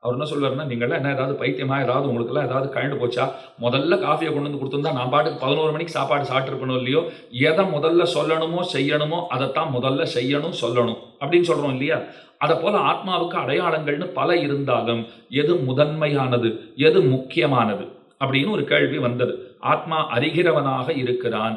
அவர் என்ன சொல்லுவாருன்னா நீங்கள்லாம் என்ன ஏதாவது பைத்தியமா ஏதாவது உங்களுக்குலாம் ஏதாவது கழண்டு போச்சா? முதல்ல காஃபியை கொண்டு வந்து கொடுத்துருந்தா நான் பாட்டுக்கு பதினோரு மணிக்கு சாப்பாடு சாப்பிட்டுருக்கணும் இல்லையோ? எதை முதல்ல சொல்லணுமோ செய்யணுமோ அதைத்தான் முதல்ல செய்யணும் சொல்லணும் அப்படின்னு சொல்கிறோம் இல்லையா? அதை போல் ஆத்மாவுக்கு அடையாளங்கள்னு பல இருந்தாலும் எது முதன்மையானது எது முக்கியமானது அப்படின்னு ஒரு கேள்வி வந்தது. ஆத்மா அறிகிறவனாக இருக்கிறான்.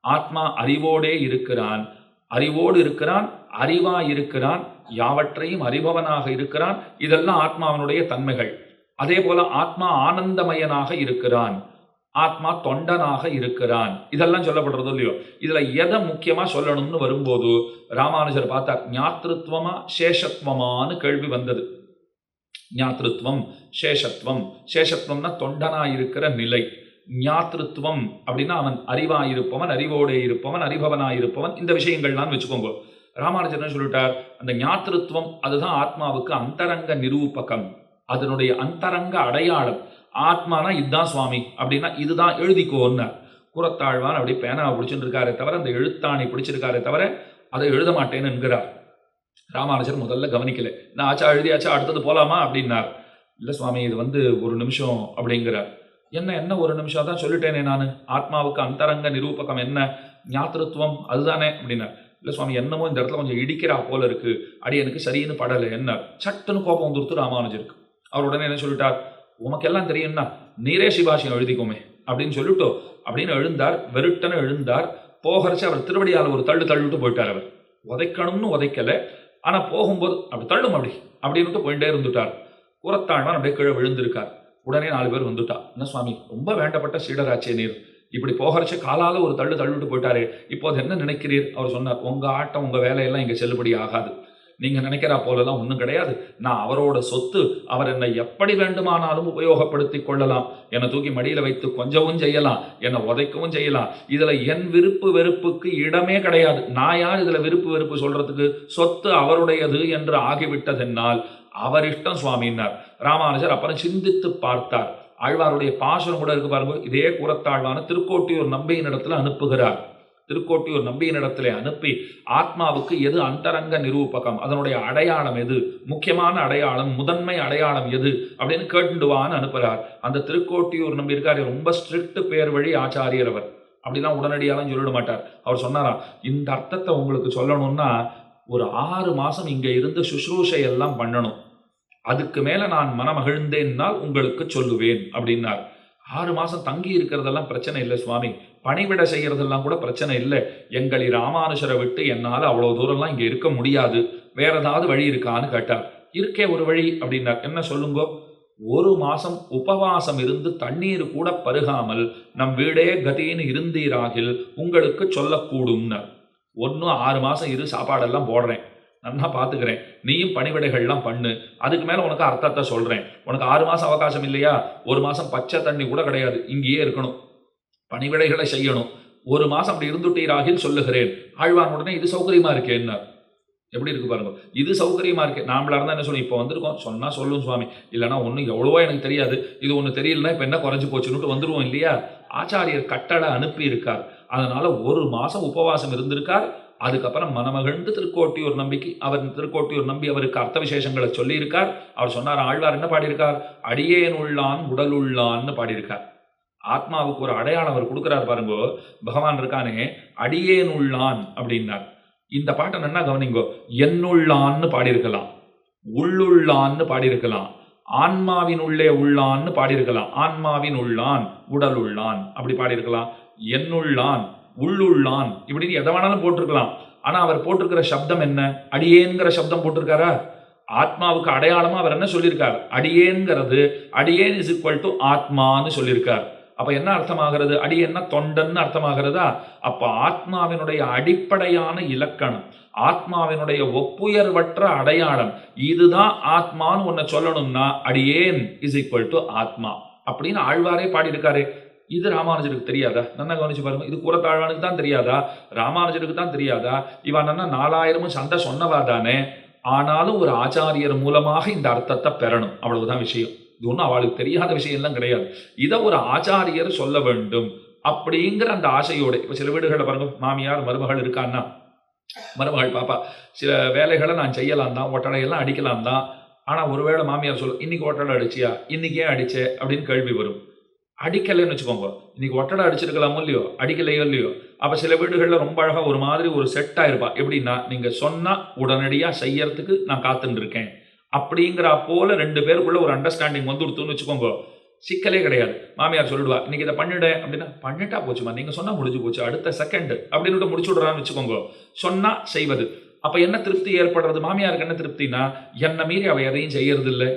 ஆத்மா அறிவோடே இருக்கிறான். அறிவோடு இருக்கிறான் அறிவா இருக்கிறான் யாவற்றையும் அறிபவனாக இருக்கிறான். இதெல்லாம் ஆத்மாவனுடைய தன்மைகள். அதே போல ஆத்மா ஆனந்தமயனாக இருக்கிறான். ஆத்மா தொண்டனாக இருக்கிறான். இதெல்லாம் சொல்லப்படுறதோ இல்லையோ? இதுல எதை முக்கியமா சொல்லணும்னு வரும்போது ராமானுஜர் பார்த்தார் ஞாத்திருத்வமா சேஷத்வமான்னு கேள்வி வந்தது. ஞாத்திருத்வம் சேஷத்துவம் சேஷத்துவம்னா தொண்டனா இருக்கிற நிலை. ஞாத்திருத்துவம் அப்படின்னா அவன் அறிவாயிருப்பவன் அறிவோடே இருப்பவன் அறிபவனாயிருப்பவன் இந்த விஷயங்கள்லாம் வச்சுக்கோங்க. ராமானுஜர் சொல்லிட்டார் அந்த ஞாத்திருத்துவம் அதுதான் ஆத்மாவுக்கு அந்தரங்க நிரூபகம். அதனுடைய அந்தரங்க அடையாளம் ஆத்மானா இதுதான் சுவாமி அப்படின்னா இதுதான் எழுதிக்கோன்னார் குரத்தாழ்வான் அப்படி பேனாவை பிடிச்சிட்டு இருக்காரே தவிர அந்த எழுத்தாணி பிடிச்சிருக்காரே தவிர அதை எழுத மாட்டேன்னு என்கிறார். ராமானுஜர் முதல்ல கவனிக்கல நான் ஆச்சா எழுதியாச்சா அடுத்தது போலாமா? அப்படின்னார். இல்லை சுவாமி இது வந்து ஒரு நிமிஷம் அப்படிங்கிறார். என்ன என்ன ஒரு நிமிஷம்? தான் சொல்லிட்டேனே நான். ஆத்மாவுக்கு அந்தரங்க நிரூபகம் என்ன? ஞாத்திருத்துவம் அதுதானே? அப்படின்னார். இல்லை சுவாமி என்னமோ இந்த இடத்துல கொஞ்சம் இடிக்கிறா போல இருக்கு. அடி எனக்கு சரின்னு படலை என்ன சட்டுன்னு கோபம் வந்துருத்து ராமானுஜருக்கு அவர் உடனே என்ன சொல்லிட்டார்? உமக்கெல்லாம் தெரியும்னா நீரே சிபாஷியம் எழுதிக்கோமே அப்படின்னு சொல்லிட்டோ அப்படின்னு எழுந்தார். வெறுட்டன எழுந்தார். போகிறச்சு அவர் திருவடியால் ஒரு தள்ளு தள்ளிட்டு போயிட்டார் அவர். உதைக்கணும்னு உதைக்கலை. ஆனால் போகும்போது அப்படி தள்ளும் அப்படி அப்படின்னுட்டு போயிட்டே இருந்துட்டார். உரத்தாழ்வான் அப்படியே கீழே விழுந்திருக்கார். உடனே நாலு பேர் வந்துட்டா. என்ன சுவாமி ரொம்ப வேண்டப்பட்ட சீடராச்சே நீர். இப்படி போகிறச்சு காலால் ஒரு தள்ளு தள்ளிட்டு போயிட்டாரு. இப்போது என்ன நினைக்கிறீர்? அவர் சொன்னார் உங்க ஆட்டம் உங்கள் வேலையெல்லாம் இங்கே செல்லுபடி ஆகாது. நீங்கள் நினைக்கிறா போலலாம் ஒன்றும் கிடையாது. நான் அவரோட சொத்து அவர் என்னை எப்படி வேண்டுமானாலும் உபயோகப்படுத்தி கொள்ளலாம். என்னை தூக்கி மடியில் வைத்து கொஞ்சவும் செய்யலாம். என்னை உதைக்கவும் செய்யலாம். இதில் என் விருப்பு வெறுப்புக்கு இடமே கிடையாது. நான் யார் இதில் விருப்பு வெறுப்பு சொல்கிறதுக்கு சொத்து அவருடையது என்று ஆகிவிட்டதென்னால் அவர் இஷ்டம் சுவாமின்னார். ராமானுஜர் அப்புறம் சிந்தித்து பார்த்தார். ஆழ்வாருடைய பாசனம் கூட இருக்கு பாருங்க. இதே கூறத்தாழ்வான திருக்கோட்டியூர் நம்பியின் இடத்துல அனுப்புகிறார். திருக்கோட்டியூர் நம்பியின் இடத்துல அனுப்பி ஆத்மாவுக்கு எது அந்தரங்க நிரூபகம்? அதனுடைய அடையாளம் எது? முக்கியமான அடையாளம் முதன்மை அடையாளம் எது? அப்படின்னு கேட்டுடுவான்னு அனுப்புகிறார். அந்த திருக்கோட்டியூர் நம்பி இருக்காரு ரொம்ப ஸ்ட்ரிக்ட் பேர் வழி ஆச்சாரியர் அவர். அப்படிலாம் உடனடியாலாம் சொல்லிட மாட்டார். அவர் சொன்னாராம் இந்த அர்த்தத்தை உங்களுக்கு சொல்லணும்னா ஒரு ஆறு மாதம் இங்கே இருந்து சுஷ்ரூஷை எல்லாம் பண்ணணும். அதுக்கு மேல நான் மனமகிழ்ந்தேன்னால் உங்களுக்கு சொல்லுவேன் அப்படின்னார். ஆறு மாசம் தங்கி இருக்கிறதெல்லாம் பிரச்சனை இல்லை சுவாமி. பணிவிட செய்யறதெல்லாம் கூட பிரச்சனை இல்லை. எங்களை ராமானுஷரை விட்டு என்னால் அவ்வளோ தூரம்லாம் இங்கே இருக்க முடியாது. வேற ஏதாவது வழி இருக்கான்னு கேட்டார். இருக்கே ஒரு வழி அப்படின்னார். என்ன சொல்லுங்க? ஒரு மாசம் உபவாசம் இருந்து தண்ணீர் கூட பருகாமல் நம் வீடே கதின்னு இருந்தீராகில் உங்களுக்கு சொல்லக்கூடும்னார். ஒன்றும் ஆறு மாசம் இரு சாப்பாடெல்லாம் போடுறேன். நல்லா பார்த்துக்கிறேன். நீயும் பணிவிடைகள்லாம் பண்ணு. அதுக்கு மேலே உனக்கு அர்த்தத்தை சொல்கிறேன் உனக்கு ஆறு மாதம் அவகாசம் இல்லையா? ஒரு மாதம் பச்சை தண்ணி கூட கிடையாது. இங்கேயே இருக்கணும். பணிவிடைகளை செய்யணும். ஒரு மாதம் அப்படி இருந்துட்டீராகில் சொல்லுகிறேன். ஆழ்வான் உடனே இது சௌகரியமா இருக்கேன்னார் எப்படி இருக்கு பாருங்க. இது சௌகரியமா இருக்கு. நாமளா இருந்தால் என்ன சொல்லணும் இப்போ வந்திருக்கோம். சொன்னா சொல்லும் சுவாமி. இல்லைன்னா ஒன்றும் எவ்வளவோ எனக்கு தெரியாது. இது ஒன்று தெரியலனா இப்போ என்ன குறைஞ்சு போச்சுன்னுட்டு வந்துருவோம் இல்லையா? ஆச்சாரியர் கட்டளை அனுப்பி இருக்கார் அதனால ஒரு மாசம் உபவாசம் இருந்திருக்கார். அதுக்கப்புறம் மனமகிழ்ந்து திருக்கோட்டியூர் நம்பிக்கை அவர் திருக்கோட்டியூர் நம்பி அவருக்கு அர்த்த விசேஷங்களை சொல்லியிருக்கார். அவர் சொன்னார் ஆழ்வார் என்ன பாடியிருக்கார்? அடியேன் உள்ளான் உடல் உள்ளான்னு பாடியிருக்கார். ஆத்மாவுக்கு ஒரு அடையாளம் அவர் கொடுக்குறார் பாருங்கோ. பகவான் இருக்கானே அடியேன் உள்ளான் அப்படின்னார். இந்த பாட்டை நல்லா கவனிங்கோ. என்னுள்ளான்னு பாடியிருக்கலாம் உள்ளுள்ளான்னு பாடியிருக்கலாம் ஆன்மாவின் உள்ளே உள்ளான்னு பாடியிருக்கலாம் ஆன்மாவின் உள்ளான் உடல் உள்ளான் அப்படி பாடியிருக்கலாம். என்னுள்ளான் உள்ளுள்ளான். இப்படின்னு எதை வேணாலும் போட்டிருக்கலாம். ஆனா அவர் போட்டிருக்கிற சப்தம் என்ன? அடியேங்கிற சப்தம் போட்டிருக்காரா? ஆத்மாவுக்கு அடையாளமா அவர் என்ன சொல்லியிருக்கார்? அடியேங்கிறது அடியேன் இஸ் ஈக்குவல் டு ஆத்மான்னு சொல்லியிருக்கார். அப்ப என்ன அர்த்தமாகிறது? அடியேன்னா தொண்டன்னு அர்த்தமாகிறதா? அப்ப ஆத்மாவினுடைய அடிப்படையான இலக்கணம் ஆத்மாவினுடைய ஒப்புயர்வற்ற அடையாளம் இதுதான் ஆத்மான்னு ஒன்ன சொல்லணும்னா அடியேன் இஸ் ஈக்குவல் டு ஆத்மா அப்படின்னு ஆழ்வாரே பாடியிருக்காரு. இது ராமானுஜருக்கு தெரியாதா? நல்லா கவனிச்சு பாருங்க. இது கூறத்தாழ்வானுக்கு தான் தெரியாதா? ராமானுஜருக்கு தான் தெரியாதா? இவன் என்ன நாலாயிரமும் சண்டை சொன்னவா தானே? ஆனாலும் ஒரு ஆச்சாரியர் மூலமாக இந்த அர்த்தத்தை பெறணும். அவ்வளவுதான் விஷயம். இது ஒன்றும் அவளுக்கு தெரியாத விஷயம்லாம் கிடையாது. இதை ஒரு ஆச்சாரியர் சொல்ல வேண்டும் அப்படிங்கிற அந்த ஆசையோட. இப்போ சில வீடுகளில் பாருங்க மாமியார் மருமகள் இருக்கான்னா மருமகள் பாப்பா சில வேலைகளை நான் செய்யலாம் தான் ஒட்டடையெல்லாம் அடிக்கலாம் தான் ஆனால் ஒருவேளை மாமியார் சொல்லும் இன்னைக்கு ஒட்டடை அடிச்சியா? இன்னைக்கே அடிச்சே அப்படின்னு கேள்வி வரும். அடிக்கலைன்னு வச்சுக்கோங்க. இன்னைக்கு ஒட்டடை அடிச்சிருக்கலாமோ இல்லையோ? அடிக்கலையோ இல்லையோ? அப்போ சில வீடுகளில் ரொம்ப அழகாக ஒரு மாதிரி ஒரு செட்டாக இருப்பா. எப்படின்னா நீங்கள் சொன்னால் உடனடியாக செய்யறதுக்கு நான் காத்துட்டு இருக்கேன் அப்படிங்கிற போல ரெண்டு பேருக்குள்ள ஒரு அண்டர்ஸ்டாண்டிங் வந்து கொடுத்துன்னு வச்சுக்கோங்க. சிக்கலே கிடையாது. மாமியார் சொல்லிடுவா இன்னைக்கு இதை பண்ணிடு அப்படின்னா பண்ணிட்டா போச்சுமா நீங்க சொன்னா முடிஞ்சு போச்சு. அடுத்த செகண்ட் அப்படின்னு முடிச்சு விடுறான்னு வச்சுக்கோங்க. சொன்னா செய்வது. அப்ப என்ன திருப்தி ஏற்படுறது? மாமியாருக்கு என்ன திருப்தினா என்ன மீறி அவ எதையும் செய்யறது இல்லை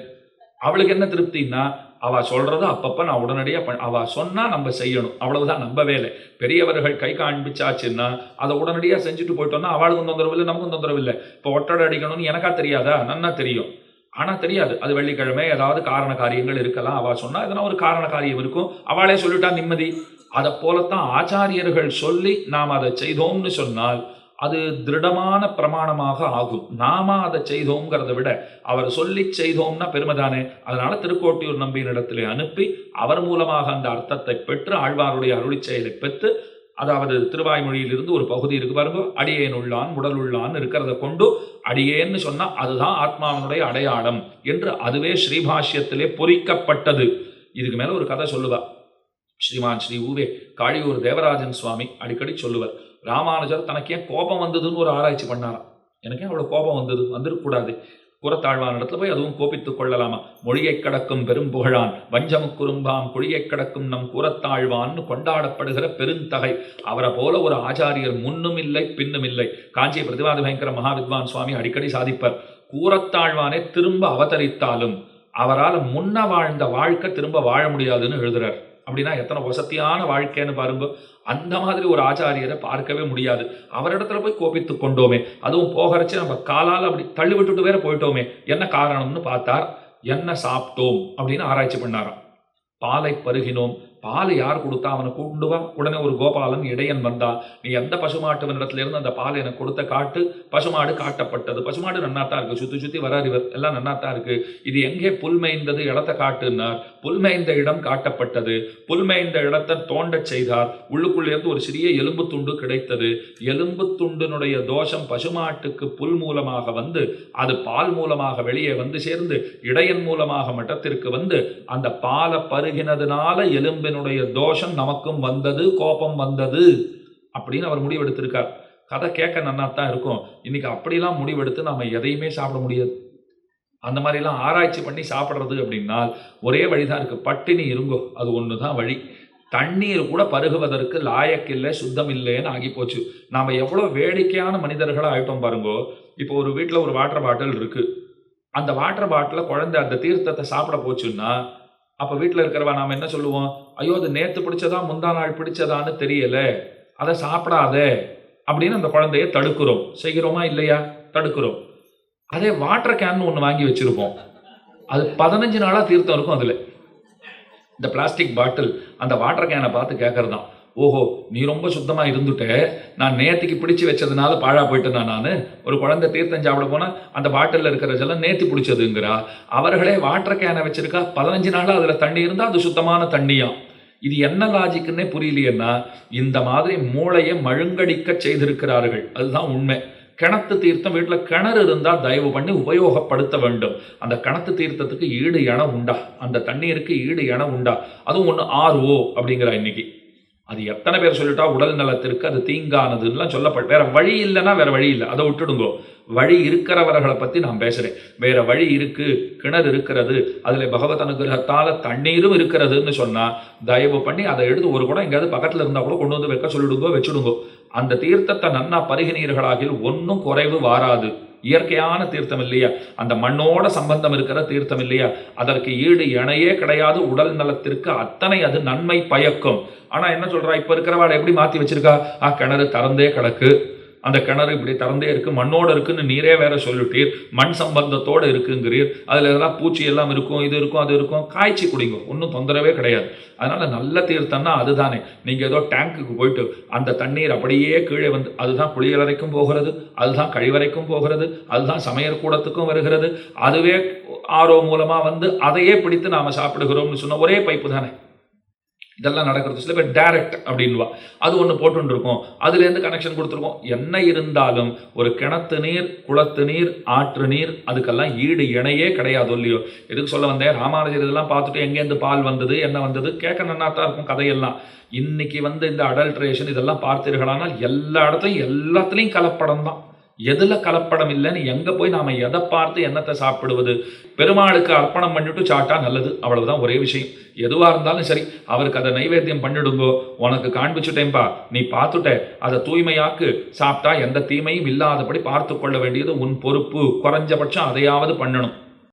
அவளுக்கு என்ன திருப்தின்னா அவ சொல்றத அப்பப்ப நான் உடனடியாக பண் அவ சொன்னா நம்ம செய்யணும். அவ்வளவுதான் நம்ம வேலை. பெரியவர்கள் கை காண்பிச்சாச்சுன்னா அதை உடனடியாக செஞ்சுட்டு போயிட்டோம்னா அவளுக்கும் தொந்தரவு இல்லை நமக்கும் தொந்தரவு இல்லை இப்போ ஒட்டடை அடிக்கணும்னு எனக்கா தெரியாதா? நன்னா தெரியும். ஆனால் தெரியாது. அது வெள்ளிக்கிழமை ஏதாவது காரண காரியங்கள் இருக்கலாம். அவள் சொன்னால் எதனா ஒரு காரண காரியம் இருக்கும். அவளே சொல்லிட்டா நிம்மதி. அதை போலத்தான் ஆச்சாரியர்கள் சொல்லி நாம் அதை செய்தோம்னு சொன்னால் அது திருடமான பிரமாணமாக ஆகும். நாம அதை செய்தோங்கிறத விட அவர் சொல்லி செய்தோம்னா பெருமைதானே? அதனால திருக்கோட்டியூர் நம்பியினிடத்திலே அனுப்பி அவர் மூலமாக அந்த அர்த்தத்தை பெற்று ஆழ்வாருடைய அருளி செயலை பெற்று அதாவது திருவாய்மொழியிலிருந்து ஒரு பகுதி இருக்கு பாருங்க அடியேன் உள்ளான் உடல் உள்ளான் இருக்கிறத கொண்டு அடியேன்னு சொன்னா அதுதான் ஆத்மாவினுடைய அடையாளம் என்று அதுவே ஸ்ரீபாஷ்யத்திலே பொறிக்கப்பட்டது. இதுக்கு மேல ஒரு கதை சொல்லுவா. ஸ்ரீமான் ஸ்ரீ ஊவே காழியூர் தேவராஜன் சுவாமி அடிக்கடி சொல்லுவார். ராமானுஜர் தனக்கு ஏன் கோபம் வந்ததுன்னு ஒரு ஆராய்ச்சி பண்ணாராம். எனக்கு ஏன் அவ்வளோ கோபம் வந்தது வந்துடக்கூடாது புறத்தாழ்வான இடத்துல போய் அதுவும் கோபித்துக் கொள்ளலாமா? மொழியைக் கடக்கும் பெரும் புகழான் வஞ்சமுக்குறும்பாம் குழியை கடக்கும் நம் கூறத்தாழ்வான்னு கொண்டாடப்படுகிற பெருந்தகை. அவரை போல ஒரு ஆச்சாரியர் முன்னும் இல்லை பின்னும் இல்லை. காஞ்சி பிரதிவாத பயங்கர மகாவித்வான் சுவாமி அடிக்கடி சாதிப்பார். கூறத்தாழ்வானே திரும்ப அவதரித்தாலும் அவரால் முன்ன வாழ்ந்த வாழ்க்கை திரும்ப வாழ முடியாதுன்னு எழுதுறார். அப்படின்னா எத்தனை வசதியான வாழ்க்கைன்னு பாருங்க. அந்த மாதிரி ஒரு ஆச்சாரியரை பார்க்கவே முடியாது. அவரிடத்துல போய் கோபித்து கொண்டோமே. அதுவும் போகிறச்சு நம்ம காலால் அப்படி தள்ளி விட்டுட்டு வேற போயிட்டோமே. என்ன காரணம்னு பார்த்தார். என்ன சாப்பிட்டோம்? அப்படின்னு ஆராய்ச்சி பண்ணாராம். பாலை பருகினோம். பால் யார் கொடுத்தா அவனை கூண்டு வா? உடனே ஒரு கோபாலன் இடையன் வந்தா. நீ எந்த பசுமாட்டுவனிடத்துல இருந்து அந்த பால் எனக்கு கொடுத்த காட்டு பசுமாடு காட்டப்பட்டது. பசுமாடு நன்னாத்தான் இருக்கு. சுத்தி சுத்தி வரார் இவர். எல்லாம் நன்னாத்தான் இருக்கு. இது எங்கே புல்மைந்தது இடத்த காட்டுனார். புல்மைந்த இடம் காட்டப்பட்டது. புல்மைந்த இடத்தை தோண்டச் செய்தார். உள்ளுக்குள்ளேருந்து ஒரு சிறிய எலும்பு துண்டு கிடைத்தது. எலும்பு துண்டினுடைய தோஷம் பசுமாட்டுக்கு புல் மூலமாக வந்து அது பால் மூலமாக வெளியே வந்து சேர்ந்து இடையன் மூலமாக மட்டத்திற்கு வந்து அந்த பாலை பருகினதுனால எலும்பினுடைய தோஷம் நமக்கும் வந்தது கோபம் வந்தது அப்படின்னு அவர் முடிவெடுத்திருக்கார். கதை கேட்க நன்னாத்தான் இருக்கும். இன்னைக்கு அப்படிலாம் முடிவெடுத்து நாம் எதையுமே சாப்பிட முடியாது. அந்த மாதிரிலாம் ஆராய்ச்சி பண்ணி சாப்பிட்றது அப்படின்னா ஒரே வழிதான் இருக்கு. பட்டினி இருங்கோ அது ஒன்று தான் வழி. தண்ணீர் கூட பருகுவதற்கு லாயக்கில்லை சுத்தம் இல்லைன்னு ஆகி போச்சு. நாம் எவ்வளோ வேடிக்கையான மனிதர்களாக ஆயிட்டோம் பாருங்கோ. இப்போ ஒரு வீட்டில் ஒரு வாட்டர் பாட்டில் இருக்குது அந்த வாட்டர் பாட்டிலில் குழந்தை அந்த தீர்த்தத்தை சாப்பிட போச்சுன்னா அப்போ வீட்டில் இருக்கிறவா நாம் என்ன சொல்லுவோம்? ஐயோ அது நேற்று பிடிச்சதா முந்தா நாள் பிடிச்சதான்னு தெரியல. அதை சாப்பிடாத. அப்படின்னு அந்த குழந்தைய தடுக்கிறோம். செய்கிறோமா இல்லையா? தடுக்கிறோம். அதே வாட்டர் கேன் ஒன்று வாங்கி வச்சிருப்போம். அது பதினஞ்சு நாளாக தீர்த்தம் இருக்கும் அதில். இந்த பிளாஸ்டிக் பாட்டில் அந்த வாட்டர் கேனை பார்த்து கேட்கறது தான் ஓஹோ நீ ரொம்ப சுத்தமாக இருந்துட்ட. நான் நேற்றுக்கு பிடிச்சி வச்சதுனால பாழா போயிட்டேனா நான்? ஒரு குழந்தை தீர்த்தம் சாப்பிட போனால் அந்த பாட்டிலில் இருக்கிற ஜலம் நேற்று பிடிச்சதுங்கிறா. அவர்களே வாட்டர் கேனை வச்சிருக்கா. பதினஞ்சு நாளாக அதில் தண்ணி இருந்தால் அது சுத்தமான தண்ணியாம் இது என்ன லாஜிக்குன்னே புரியலையேன்னா இந்த மாதிரி மூளையை மழுங்கடிக்க செய்திருக்கிறார்கள். அதுதான் உண்மை. கிணத்து தீர்த்தம் வீட்டில் கிணறு இருந்தால் தயவு பண்ணி உபயோகப்படுத்த வேண்டும். அந்த கிணத்து தீர்த்தத்துக்கு ஈடு இணம் உண்டா? அந்த தண்ணீருக்கு ஈடு இணம் உண்டா? அதுவும் ஒன்று ஆர்ஓ அப்படிங்கிறா இன்னைக்கு. அது எத்தனை பேர் சொல்லிட்டா உடல் நலத்திற்கு அது தீங்கானதுன்னெலாம் சொல்லப்பட்ட வேற வழி இல்லைன்னா வேற வழி இல்லை. அதை விட்டுடுங்கோ. வழி இருக்கிறவர்களை பற்றி நான் பேசுகிறேன் வேற வழி இருக்கு கிணறு இருக்கிறது அதில் பகவத் அனுகிரகத்தால் தண்ணீரும் இருக்கிறதுன்னு சொன்னால் தயவு பண்ணி அதை எடுத்து ஒரு கூட எங்கேயாவது பக்கத்தில் இருந்தால் கூட கொண்டு வந்து வைக்க சொல்லிடுங்கோ வச்சுடுங்கோ. அந்த தீர்த்தத்தை நன்னா பருகினீர்களாகில் ஒன்றும் குறைவு வாராது. இயற்கையான தீர்த்தம் இல்லையா? அந்த மண்ணோட சம்பந்தம் இருக்கிற தீர்த்தம் இல்லையா? அதற்கு ஈடு இணையே கிடையாது. உடல் நலத்திற்கு அத்தனை அது நன்மை பயக்கும். ஆனா என்ன சொல்றா? இப்ப இருக்கிறவாள் எப்படி மாத்தி வச்சிருக்கா? ஆ கிணறு திறந்தே கிடக்கு. அந்த கிணறு இப்படி திறந்தே இருக்கு மண்ணோடு இருக்குன்னு நீரே வேற சொல்லிட்டீர் மண் சம்பந்தத்தோடு இருக்குங்கிறீர். அதில் எதனா பூச்சி எல்லாம் இருக்கும் இது இருக்கும் அது இருக்கும் காய்ச்சி குடிங்க. ஒன்றும் தொந்தரவே கிடையாது. அதனால நல்ல தீர்த்தம்னா அதுதானே. நீங்கள் ஏதோ டேங்க்குக்கு போயிட்டு அந்த தண்ணீர் அப்படியே கீழே வந்து அதுதான் குளியலறைக்கும் போகிறது அதுதான் கழிவறைக்கும் போகிறது அதுதான் சமையல் கூடத்துக்கும் வருகிறது. அதுவே ஆரோ மூலமாக வந்து அதையே பிடித்து நாம் சாப்பிடுகிறோம்னு சொன்ன ஒரே பைப்பு தானே. இதெல்லாம் நடக்கிறது. சில பேர் டைரக்ட் அப்படின்வா அது ஒன்று போட்டுன்னு இருக்கும் அதுலேருந்து கனெக்ஷன் கொடுத்துருக்கோம். என்ன இருந்தாலும் ஒரு கிணத்து நீர் குளத்து நீர் ஆற்று நீர் அதுக்கெல்லாம் ஈடு இணையே கிடையாது இல்லையோ. எதுக்கு சொல்ல வந்தேன்? ராமானுஜர் இதெல்லாம் பார்த்துட்டு எங்கேருந்து பால் வந்தது என்ன வந்தது? கேட்க நன்னா தான் இருக்கும் கதையெல்லாம். இன்னைக்கு வந்து இந்த அடல்ட்ரேஷன் இதெல்லாம் பார்த்தீர்களானால் எல்லா இடத்துலையும் எல்லாத்துலேயும் கலப்படம் தான் எதுல கலப்படம் இல்லைன்னு எங்க போய் நாம எதை பார்த்து என்னத்தை சாப்பிடுவது? பெருமாளுக்கு அர்ப்பணம் பண்ணிட்டு சாப்பிட்டா நல்லது. அவ்வளவுதான் ஒரே விஷயம். எதுவா இருந்தாலும் சரி அவருக்கு அதை நைவேத்தியம் பண்ணிடுங்கோ. உனக்கு காண்பிச்சுட்டேன்பா. நீ பார்த்துட்ட. அதை தூய்மையாக்கு. சாப்பிட்டா எந்த தீமையும் இல்லாதபடி பார்த்து கொள்ள வேண்டியது உன் பொறுப்பு. குறைஞ்சபட்சம் அதையாவது பண்ணணும்.